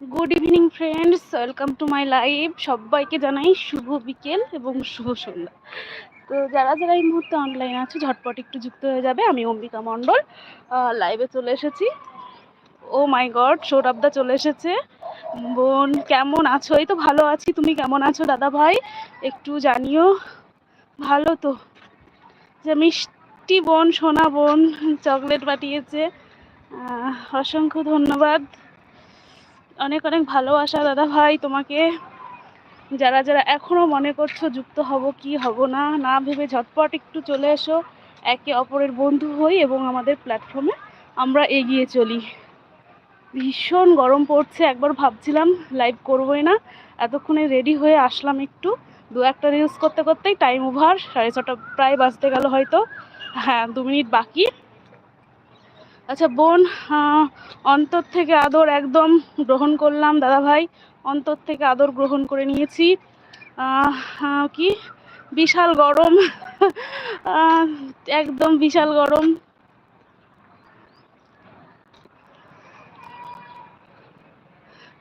Good evening friends welcome to my live সবাইকে জানাই শুভ বিকেল এবং শুভ সন্ধ্যা। তো যারা যারা এই মুহূর্তে অনলাইন আছে, ঝটপট একটু যুক্ত হয়ে যাবে। আমি অম্বিকা মণ্ডল লাইভে চলে এসেছি। ও মাই গড সৌরভদা চলে এসেছে। বোন, কেমন আছো? এই তো ভালো আছি। তুমি কেমন আছো, দাদা ভাই? একটু জানিও। ভালো তো। যে মিষ্টি বোন, সোনা বোন, চকলেট পাঠিয়েছে। অসংখ্য ধন্যবাদ। অনেক অনেক ভালোবাসা দাদা ভাই তোমাকে। যারা যারা এখনও মনে করছ যুক্ত হব, কি হব না না ভেবে ঝটপট একটু চলে এসো। একে অপরের বন্ধু হই এবং আমাদের প্ল্যাটফর্মে আমরা এগিয়ে চলি। ভীষণ গরম পড়ছে, একবার ভাবছিলাম লাইভ করবোই না। এতক্ষণে রেডি হয়ে আসলাম একটু। দু একটা রিলস করতে, করতেই টাইম ওভার সাড়ে ছটা প্রায় বাজতে গেল হয়তো। হ্যাঁ দু মিনিট বাকি। আচ্ছা বোন অন্তর থেকে আদর একদম গ্রহণ করলাম, দাদা ভাই। অন্তর থেকে আদর গ্রহণ করে নিয়েছি। কি? বিশাল গরম। একদম বিশাল গরম।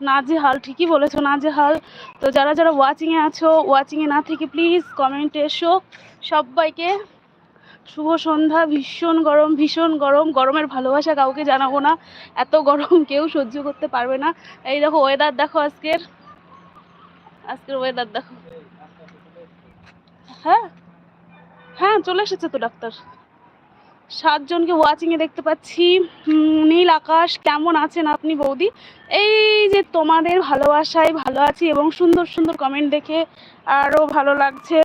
নাজেহাল, ঠিকই বলেছ, নাজেহাল। তো যারা যারা ওয়াচিংয়ে আছো ওয়াচিংয়ে না থেকে প্লিজ কমেন্টে এসো। সবাইকে শুভ সন্ধ্যা, ভীষণ গরম ভীষণ গরম। গরমের ভালোবাসা কাউকে জানাব না। এত গরম, কেউ সহ্য করতে পারবে না। এই দেখো ওয়েদার দেখো আজকের। আজকের ওয়েদার দেখো। হ্যাঁ? হ্যাঁ চলে এসেছে তো ডাক্তার। সাতজনকে ওয়াচিংয়ে দেখতে পাচ্ছি। নীল আকাশ, কেমন আছেন আপনি বৌদি? এই যে তোমাদের ভালোবাসায় ভালো আছি এবং সুন্দর সুন্দর কমেন্ট দেখে আরও ভালো লাগছে।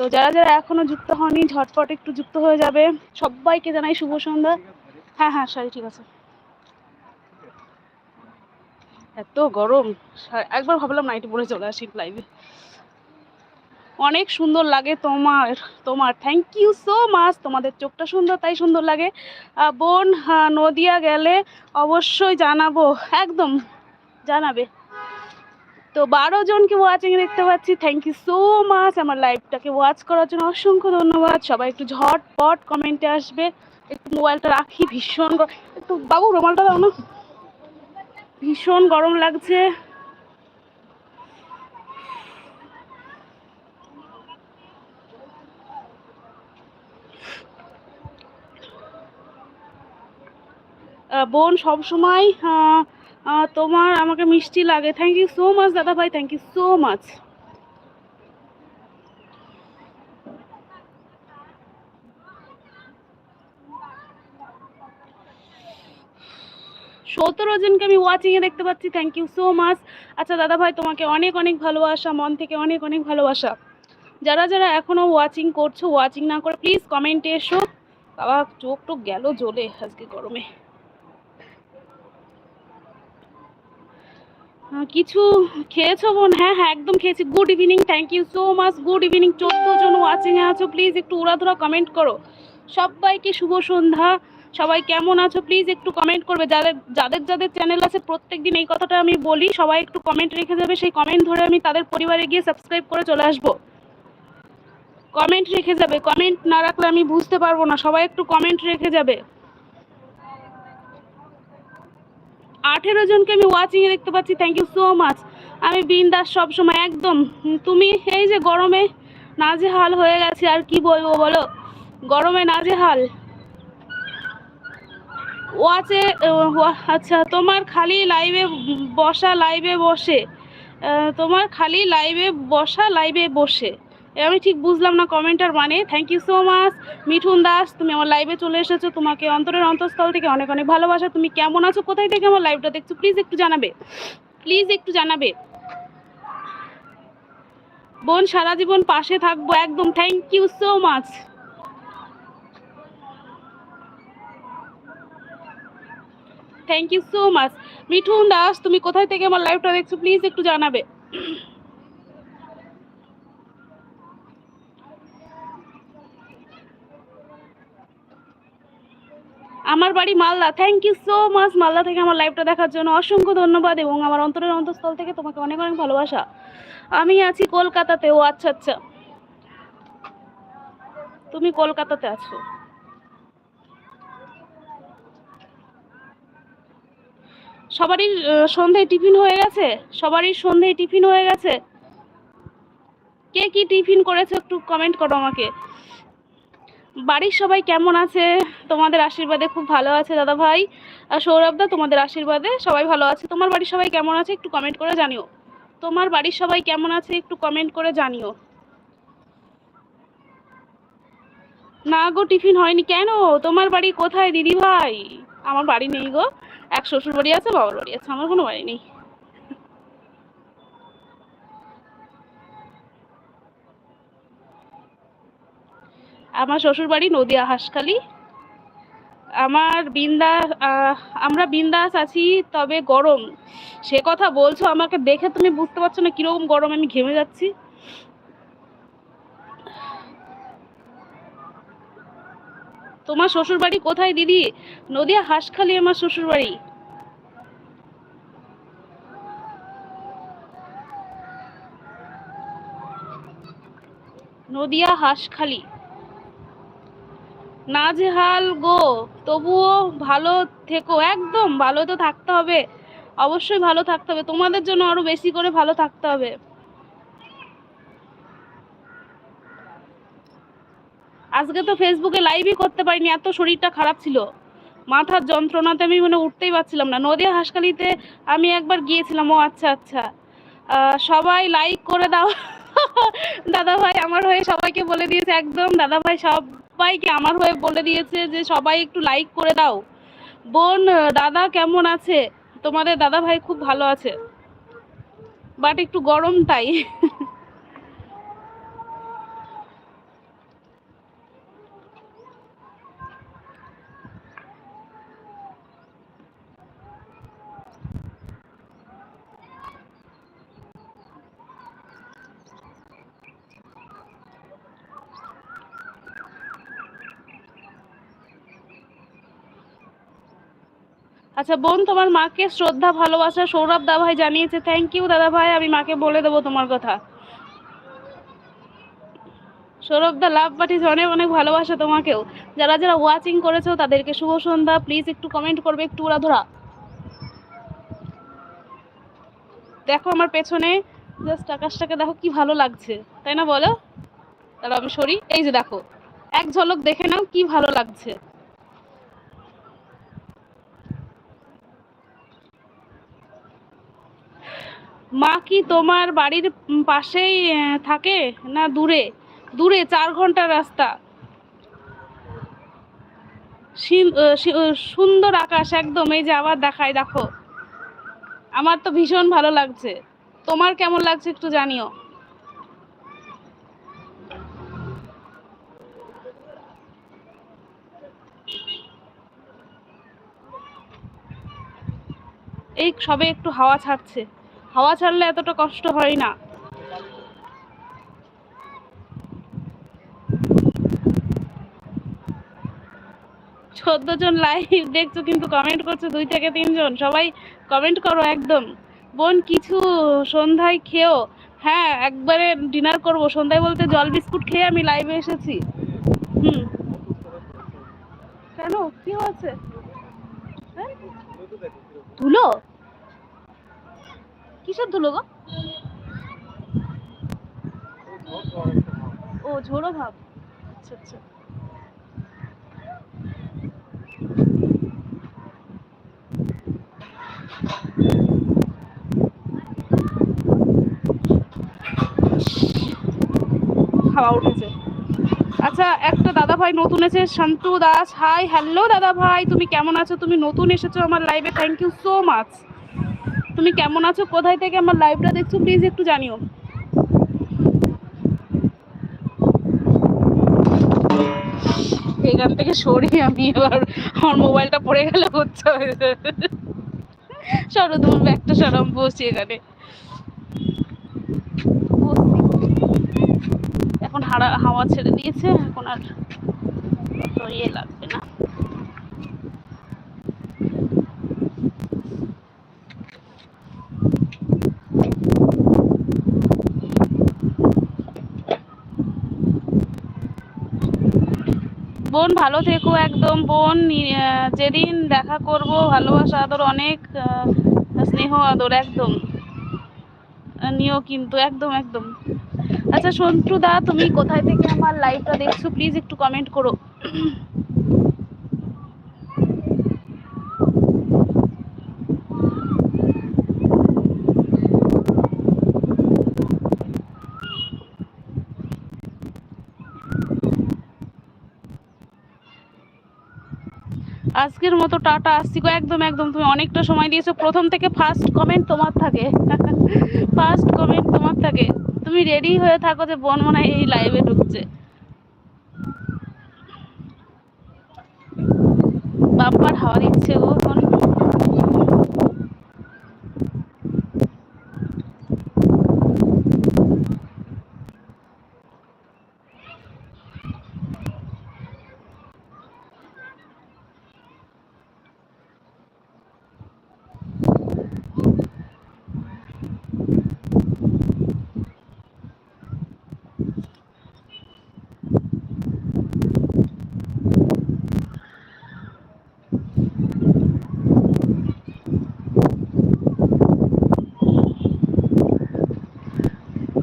তো যারা যারা এখনও যুক্ত হয়নি ঝটপট একটু যুক্ত হয়ে যাবে। সবাইকে জানাই শুভ সন্ধ্যা। হ্যাঁ হ্যাঁ সারি ঠিক আছে। এত গরম। একবার ভাবলাম নাইটি পরে চলে আসি লাইভে অনেক সুন্দর লাগে তোমার তোমার। থ্যাংক ইউ সো মাচ তোমাদের চোখটা সুন্দর তাই সুন্দর লাগে। বোন হ্যাঁ, নদিয়া গেলে অবশ্যই জানাব। একদম জানাবে। তো বারো জনকে ওয়াচিং দেখতে পাচ্ছি। থ্যাংক ইউ সো মাচ আমার লাইভটাকে ওয়াচ করার জন্য। অসংখ্য ধন্যবাদ। সবাই একটু ঝটপট কমেন্টে আসবে। একটু মোবাইলটা রাখি, ভীষণ একটু বাবু, রুমালটা দাও না। ভীষণ গরম লাগছে। বোন সবসময় তোমার আমাকে মিষ্টি লাগে। থ্যাংক ইউ সো মাচ দাদা ভাই থ্যাংক ইউ সো মাচ সতেরো জনকে আমি ওয়াচিং এ দেখতে পাচ্ছি থ্যাংক ইউ সো মাচ আচ্ছা দাদা ভাই, তোমাকে অনেক অনেক ভালোবাসা, মন থেকে অনেক অনেক ভালোবাসা। যারা যারা এখনও ওয়াচিং করছ ওয়াচিং না করে প্লিজ কমেন্টে এসো। বাবা, চোখ টোক গেল জ্বলে আজকে গরমে। কিছু খেয়েছো বোন? হ্যাঁ হ্যাঁ একদম খেয়েছি। Good evening thank you so much good evening চোদ্দ জন ওয়াচিং এ আছো। প্লিজ একটু উড়াধুরা কমেন্ট করো। সবাইকে শুভ সন্ধ্যা। সবাই কেমন আছো? প্লিজ একটু কমেন্ট করবে। যাদের যাদের যাদের চ্যানেল আছে প্রত্যেক দিন এই কথাটা আমি বলি। সবাই একটু কমেন্ট রেখে যাবে। সেই কমেন্ট ধরে আমি তাদের পরিবারে গিয়ে সাবস্ক্রাইব করে চলে আসব। কমেন্ট রেখে যাবে। কমেন্ট না রাখলে আমি বুঝতে পারব না। সবাই একটু কমেন্ট রেখে যাবে। আঠেরো জনকে আমি ওয়াচিংয়ে দেখতে পাচ্ছি থ্যাংক ইউ সো মাচ আমি বিন্দাস সব সময় একদম তুমি এই যে গরমে নাজেহাল হয়ে গেছে, আর কি বলব বলো? গরমে নাজেহাল। ওয়াচে আচ্ছা তোমার খালি লাইভে বসা লাইভে বসে। তোমার খালি লাইভে বসা লাইভে বসে। আমি ঠিক বুঝলাম না কমেন্টার মানে। Thank you so much Mithun Das, তুমি আমার লাইভে চলে এসেছ। তোমাকে অন্তরের অন্তঃস্থল থেকে অনেক অনেক ভালোবাসা। তুমি কেমন আছো, কোথায় থেকে আমার লাইভটা দেখছ প্লিজ একটু জানাবে। প্লিজ একটু জানাবে। বোন, সারা জীবন পাশে থাকব একদম। Thank you so much thank you so much Mithun Das, তুমি কোথায় থেকে আমার লাইভটা দেখছ প্লিজ একটু জানাবে। আমার বাড়ি Malda. Thank you so much Malda থেকে আমার লাইভটা দেখার জন্য। অসংখ্য ধন্যবাদ এবং আমার অন্তরের অন্তঃস্থল থেকে তোমাকে অনেক অনেক ভালোবাসা। আমি আছি কলকাতাতে। ও আচ্ছা আচ্ছা। তুমি কলকাতাতে আছো। সবারই সন্ধ্যায় টিফিন হয়ে গেছে? সবারই সন্ধ্যায় টিফিন হয়ে গেছে? কে কি টিফিন করেছে একটু কমেন্ট করো আমাকে। বাড়ির সবাই কেমন আছে? তোমাদের আশীর্বাদে খুব ভালো আছে দাদা ভাই। আর সৌরভদা তোমাদের আশীর্বাদে সবাই ভালো আছে। তোমার বাড়ির সবাই কেমন আছে একটু কমেন্ট করে জানিও। তোমার বাড়ির সবাই কেমন আছে একটু কমেন্ট করে জানিও। না গো, টিফিন হয়নি। কেন? তোমার বাড়ি কোথায় দিদি ভাই? আমার বাড়ি নেই গো। এক শ্বশুর বাড়ি আছে, বাবার বাড়ি আছে। আমার কোনো বাড়ি নেই। আমার শ্বশুর বাড়ি নদিয়া, হাঁসখালি। আমার বিন্দাস আমরা বিন্দাস আছি, তবে গরম। সে কথা বলছো, আমাকে দেখে তুমি বুঝতে পারছ না কীরকম গরম আমি ঘেমে যাচ্ছি। তোমার শ্বশুর বাড়ি কোথায় দিদি? নদিয়া, হাঁসখালি আমার শ্বশুর বাড়ি নদিয়া, হাঁসখালি। নাজেহাল গো, তবুও ভালো থেকো, একদম ভালো তো থাকতে হবে, অবশ্যই ভালো থাকতে হবে, তোমাদের জন্য আরও বেশি করে ভালো থাকতে হবে। আজকে তো ফেসবুকে লাইভই করতে পারিনি, এত শরীরটা খারাপ ছিল। মাথার যন্ত্রণাতে আমি মানে উঠতেই পারছিলাম না, নদিয়া হাসখালিতে আমি একবার গিয়েছিলাম, ও আচ্ছা আচ্ছা। সবাই লাইক করে দাও। দাদা ভাই আমার হয়ে সবাইকে বলে দিয়েছে, একদম দাদা ভাই সবাইকে আমার হয়ে বলে দিয়েছে যে সবাই একটু লাইক করে দাও। বোন, দাদা কেমন আছে? তোমাদের দাদা ভাই খুব ভালো আছে। বাট একটু গরম তাই। আচ্ছা বোন, তোমার মাকে শ্রদ্ধা, ভালোবাসা সৌরভ দা ভাই জানিয়েছে। থ্যাংক ইউ দাদা ভাই, আমি মাকে বলে দেবো তোমার কথা। সৌরভ দা লাভ পাঠিয়েছে অনেক অনেক ভালোবাসা তোমাকেও। যারা যারা ওয়াচিং করেছ, তাদেরকে শুভ সন্ধ্যা। প্লিজ একটু কমেন্ট করবে, একটু ওরা ধরা দেখো আমার পেছনে জাস্ট আকাশটাকে দেখো কি ভালো লাগছে। তাই না বলো? তাহলে আমি সরি। এই যে দেখো, এক ঝলক দেখে নাও কি ভালো লাগছে। মা কি তোমার বাড়ির পাশেই থাকে না দূরে? দূরে, চার ঘণ্টার রাস্তা। সুন্দর আকাশ একদম, এই যে আবার দেখায়, দেখো। আমার তো ভীষণ ভালো লাগছে। তোমার কেমন লাগছে একটু জানিও। এই সবে একটু হাওয়া ছাড়ছে। হাওয়া ছাড়লে এতটা কষ্ট হয় না। চোদ্দ জন লাইভ দেখছ কিন্তু কমেন্ট করছ দুই থেকে তিনজন সবাই কমেন্ট করো একদম। বোন, কিছু সন্ধ্যায় খেও। হ্যাঁ একবারে ডিনার করব। সন্ধ্যায় বলতে জল বিস্কুট খেয়ে আমি লাইভে এসেছি। হুম। কেন? কি হয়েছে? হ্যাঁ? ধুলো? কিসের ধুলো গো? ও, ঝোড়ো ভাব। আচ্ছা আচ্ছা। উঠেছে। আচ্ছা একটা দাদা ভাই নতুন এসে, শান্তু দাস হাই হ্যালো দাদা ভাই তুমি কেমন আছো? তুমি নতুন এসেছ আমার লাইভে থ্যাংক ইউ সো মাচ তুমি কেমন আছো? কোথায় থেকে আমার লাইভটা দেখছ? প্লিজ একটু জানিও। এখান থেকে সরি আমি এবার আমার মোবাইলটা পড়ে গেলে, হচ্ছে সরো, তোমার ব্যাগটা সরম বসি এখানে। এখন হাওয়া ছেড়ে দিয়েছে, এখন আর তো ইয়ে লাগবে না। বোন ভালো থেকো একদম। বোন যেদিন দেখা করব, ভালোবাসা, আদর, অনেক স্নেহ, আদর, একদম। নিও কিন্তু, একদম একদম। আচ্ছা সন্টু দা, তুমি কোথায় থেকে আমার লাইভটা দেখছ? প্লিজ একটু কমেন্ট করো। আজকের মতো টাটা, আসছি গো। একদম একদম, তুমি অনেকটা সময় দিয়েছ। প্রথম থেকে ফার্স্ট কমেন্ট তোমার থাকে। ফার্স্ট কমেন্ট তোমার থাকে। তুমি রেডি হয়ে থাকো যে বোন মনে হয় এই লাইভে ঢুকছে বাম্পার হাওয়ার ইচ্ছে গো বোন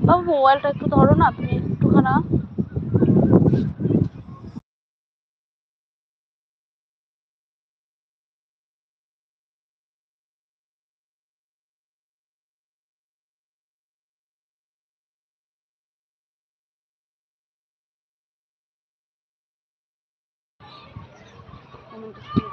বাবু মোবাইলটা একটু ধরো না তুমি একটুখানা No.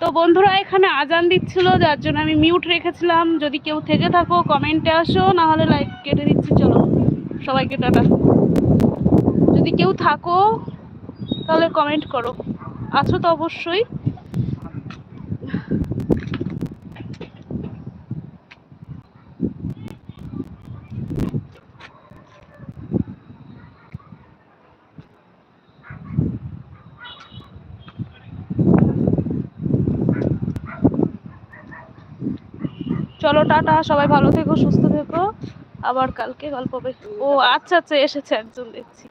তো বন্ধুরা, এখানে আজান দিচ্ছিল, যার জন্য আমি মিউট রেখেছিলাম। যদি কেউ থেকে থাকো, কমেন্টে আসো নাহলে লাইক কেটে দিচ্ছি, চলো। সবাইকে টাটা। যদি কেউ থাকো, তাহলে কমেন্ট করো। আছো তো অবশ্যই। চলো টাটা সবাই ভালো থেকো সুস্থ থেকো। আবার কালকে গল্প হবে। ও আচ্ছা আচ্ছা এসেছে একজন দেখছি।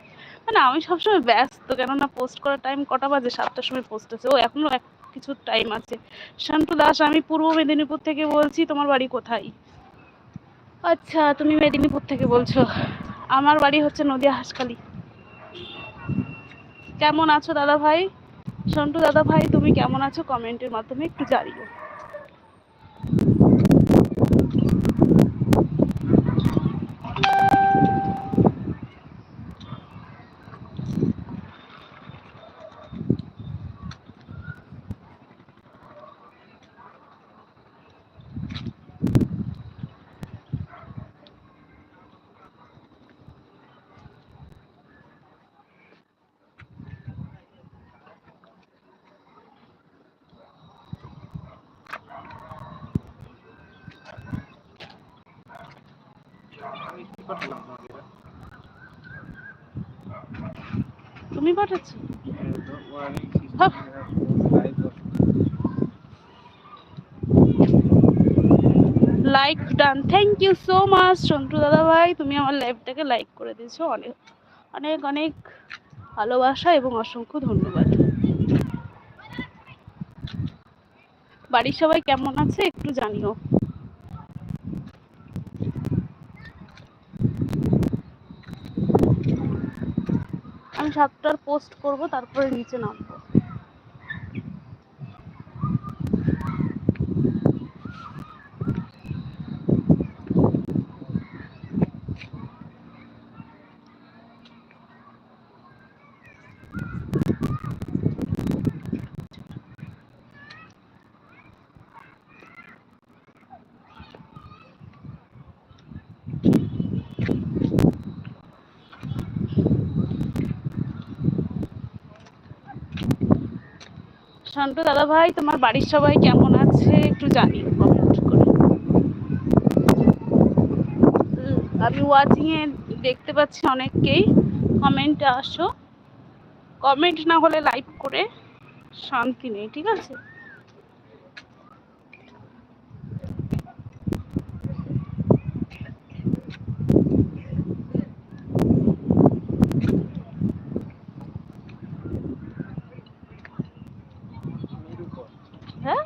মানে আমি সবসময় ব্যস্ত কেননা পোস্ট করার টাইম কটা বাজে? সাতটার সময় পোস্ট আছে ও এখনও এক কিছু টাইম আছে। শান্তু দাস আমি পূর্ব মেদিনীপুর থেকে বলছি তোমার বাড়ি কোথায়? আচ্ছা তুমি মেদিনীপুর থেকে বলছো? আমার বাড়ি হচ্ছে নদিয়া হাসখালি। কেমন আছো দাদা ভাই? সন্টু দাদা ভাই তুমি কেমন আছো? কমেন্টের মাধ্যমে একটু জানিও। Like done thank you so much Sontu দাদা তুমি আমার লাইভটাকে লাইক করে দিয়েছ। অনেক অনেক অনেক ভালোবাসা এবং অসংখ্য ধন্যবাদ। বাড়ির সবাই কেমন আছে? একটু জানিও। সাতটার পোস্ট করব তারপরে নিচে নামবো। শান্ত দাদা ভাই তোমার বাড়ির সবাই কেমন আছে? একটু জানি কমেন্ট করে। আমি ওয়াচিং এ দেখতে পাচ্ছি অনেককেই। কমেন্টে আসো। কমেন্ট না হলে লাইক করে শান্তি নেই, ঠিক আছে হ্যাঁ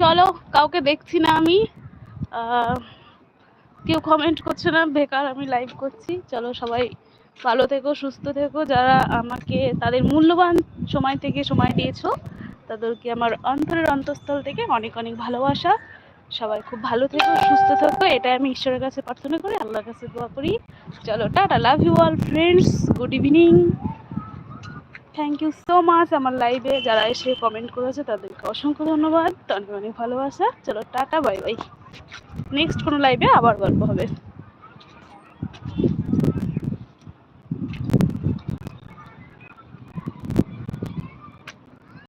চলো, কাউকে দেখছি না আমি। কেউ কমেন্ট করছে না, বেকার আমি লাইভ করছি। চলো সবাই ভালো থেকো, সুস্থ থেকো। যারা আমাকে, তাদের মূল্যবান সময় থেকে সময় দিয়েছ, তাদেরকে আমার অন্তরের অন্তঃস্থল থেকে অনেক অনেক ভালোবাসা। সবাই খুব ভালো থেকো, সুস্থ থেকো। এটা আমি ঈশ্বরের কাছে প্রার্থনা করি, আল্লাহর কাছে দোয়া করি। চলো, tata love you all friends good evening thank you so much আমার লাইভে যারা এসে কমেন্ট করেছে, তাদেরকে অসংখ্য ধন্যবাদ। অনেক অনেক ভালোবাসা। চলো টাটা বাই বাই নেক্সট কোনো লাইভে আবার গল্প হবে।